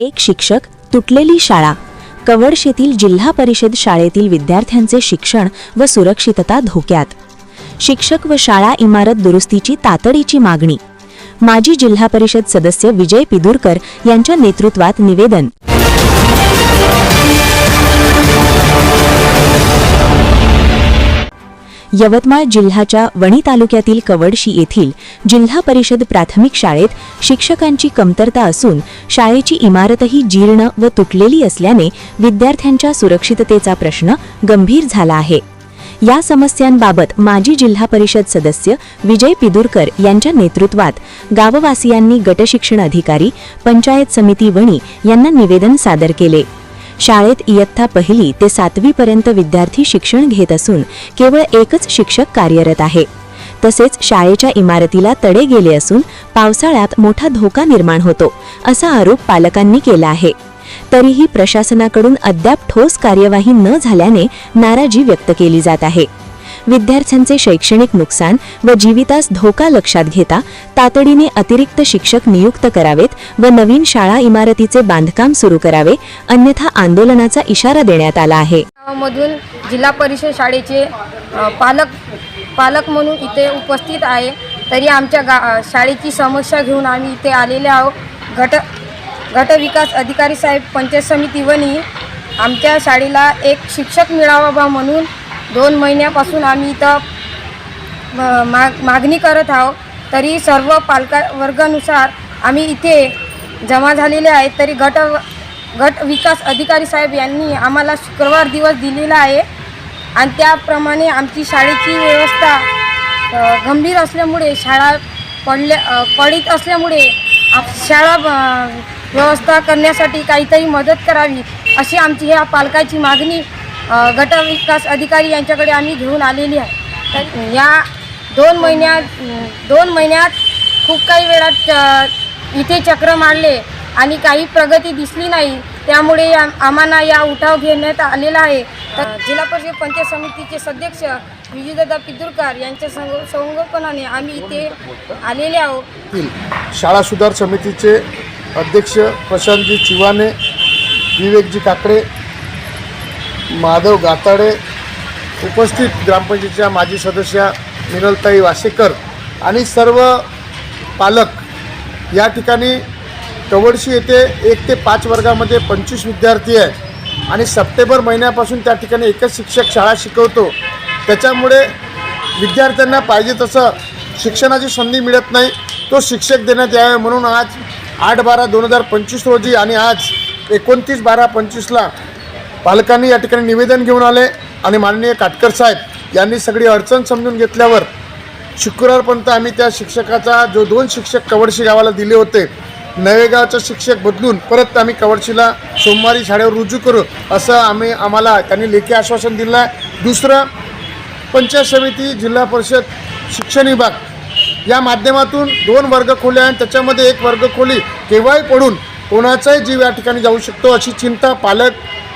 एक शिक्षक तुटलेली शाळा कवडशेतील जिल्हा परिषद शाळेतील विद्यार्थ्यांचे शिक्षण व सुरक्षितता धोक्यात. शिक्षक व शाळा इमारत दुरुस्तीची तातडीची मागणी. माजी जिल्हा परिषद सदस्य विजय पिदुरकर यांच्या नेतृत्वात निवेदन. यवतमाळ जिल्ह्याच्या वणी तालुक्यातील कवडशी येथील जिल्हा परिषद प्राथमिक शाळेत शिक्षकांची कमतरता असून शाळेची इमारतही जीर्ण व तुटलेली असल्याने विद्यार्थ्यांच्या सुरक्षिततेचा प्रश्न गंभीर झाला आहे. या समस्यांबाबत माजी जिल्हा परिषद सदस्य विजय पिदुरकर यांच्या नेतृत्वात गाववासियांनी गटशिक्षण अधिकारी पंचायत समिती वणी यांना निवेदन सादर केले. शाळेत इयत्ता पहिली ते सातवीपर्यंत विद्यार्थी शिक्षण घेत असून केवळ एकच शिक्षक कार्यरत आहे. तसेच शाळेच्या इमारतीला तडे गेले असून पावसाळ्यात मोठा धोका निर्माण होतो असा आरोप पालकांनी केला आहे. तरीही प्रशासनाकडून अद्याप ठोस कार्यवाही न झाल्याने नाराजी व्यक्त केली जात आहे. विद्यार्थ्यांचे शैक्षणिक नुकसान व जीवितास धोका लक्षात घेता तातडीने अतिरिक्त शिक्षक नियुक्त करावेत व नवीन शाळा इमारतीचे बांधकाम सुरू करावे अन्यथा आंदोलनाचा इशारा देण्यात आला आहे. मधून जिल्हा परिषद शाळेचे पालक पालक म्हणून इथे उपस्थित आहे. तरी आमच्या गा शाळेची समस्या घेऊन आम्ही इथे आलेले आहोत. गट गटविकास अधिकारी साहेब पंचायत समिती वनी आमच्या शाळेला एक शिक्षक मिळावा बा म्हणून दोन महिन्यापासून आम्ही इथं माग मागणी करत आहोत. तरी सर्व पालका वर्गानुसार आम्ही इथे जमा झालेले आहेत. तरी गट गट विकास अधिकारी साहेब यांनी आम्हाला शुक्रवार दिवस दिलेला आहे. आणि त्याप्रमाणे आमची शाळेची व्यवस्था गंभीर असल्यामुळे शाळा पडल्या पडीत असल्यामुळे आप शाळा व्यवस्था करण्यासाठी काहीतरी मदत करावी अशी आमची ह्या पालकाची मागणी गटविकास गट विकास अधिकारी यांच्याकडे आम्ही घेऊन आलेली आहे. तर या दोन महिन्यात दोन महिन्यात खूप काही वेळात इथे चक्र मारले आणि काही प्रगती दिसली नाही. त्यामुळे आम्हाला या उठाव घेण्यात आलेला आहे. तर जिल्हा परिषद पंचायत समितीचे सदस्य विजयदादा पिदुरकार यांच्या संग संगोपनाने आम्ही इथे आलेले आहोत. शाळा सुधार समितीचे अध्यक्ष प्रशांतजी चिवाने विवेकजी काकडे माधव गाताडे उपस्थित ग्रामपंचायतीच्या माजी सदस्या मिनलताई वासेकर आणि सर्व पालक या ठिकाणी कवडशी येथे एक ते पाच वर्गामध्ये पंचवीस विद्यार्थी आहे आणि सप्टेंबर महिन्यापासून त्या ठिकाणी एकच शिक्षक शाळा शिकवतो. त्याच्यामुळे विद्यार्थ्यांना पाहिजे तसं शिक्षणाची संधी मिळत नाही. तो शिक्षक देण्यात यावे म्हणून आज आठ बारा दोन हजार पंचवीस रोजी आणि आज एकोणतीस बारा पंचवीसला पालकांनी या ठिकाणी निवेदन घेऊन आले आणि माननीय काटकर साहेब यांनी सगळी अडचण समजून घेतल्यावर शुक्रवारपर्यंत आम्ही त्या शिक्षकाचा जो दोन शिक्षक कवडशी गावाला दिले होते नवेगावचा शिक्षक बदलून परत आम्ही कवडशीला सोमवारी शाळेवर रुजू करू असं आम्ही आम्हाला त्यांनी लेखी आश्वासन दिलं आहे. दुसरं पंचायत समिती जिल्हा परिषद शिक्षण विभाग या माध्यमातून दोन वर्ग खोल्या आहेत. त्याच्यामध्ये एक वर्ग खोली केव्हाही पडून कोणाचाही जीव या ठिकाणी जाऊ शकतो अशी चिंता पालक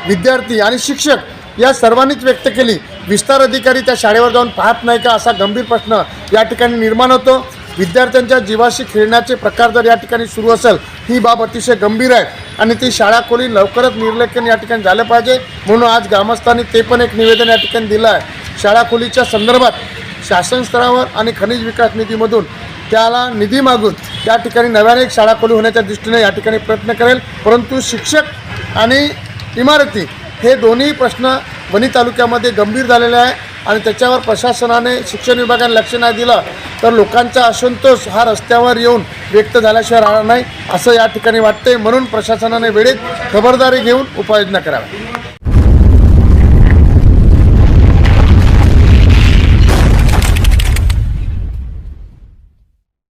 विद्यार्थी आणि शिक्षक या सर्वांनीच व्यक्त केली. विस्तार अधिकारी त्या शाळेवर जाऊन पाहत नाही का असा गंभीर प्रश्न या ठिकाणी निर्माण होतो. विद्यार्थ्यांच्या जीवाशी खेळण्याचे प्रकार जर या ठिकाणी सुरू असेल ही बाब अतिशय गंभीर आहे आणि ती शाळा खोली लवकरच निर्लेखन या ठिकाणी झालं पाहिजे. म्हणून आज ग्रामस्थांनी ते पण एक निवेदन या ठिकाणी दिलं आहे. शाळा खोलीच्या संदर्भात शासन स्तरावर आणि खनिज विकास निधीमधून त्याला निधी मागून त्या ठिकाणी नव्याने एक शाळा खोली होण्याच्या दृष्टीने या ठिकाणी प्रयत्न करेल. परंतु शिक्षक आणि इमारती. हे दोन्ही प्रश्न वणी तालुक्यामध्ये गंभीर झालेले आहे आणि त्याच्यावर प्रशासनाने शिक्षण विभागाने लक्ष नाही दिलं तर लोकांचा असंतोष हा रस्त्यावर येऊन व्यक्त झाल्याशिवाय राहणार नाही असं या ठिकाणी वाटते म्हणून प्रशासनाने वेळेत खबरदारी घेऊन उपाययोजना कराव्या.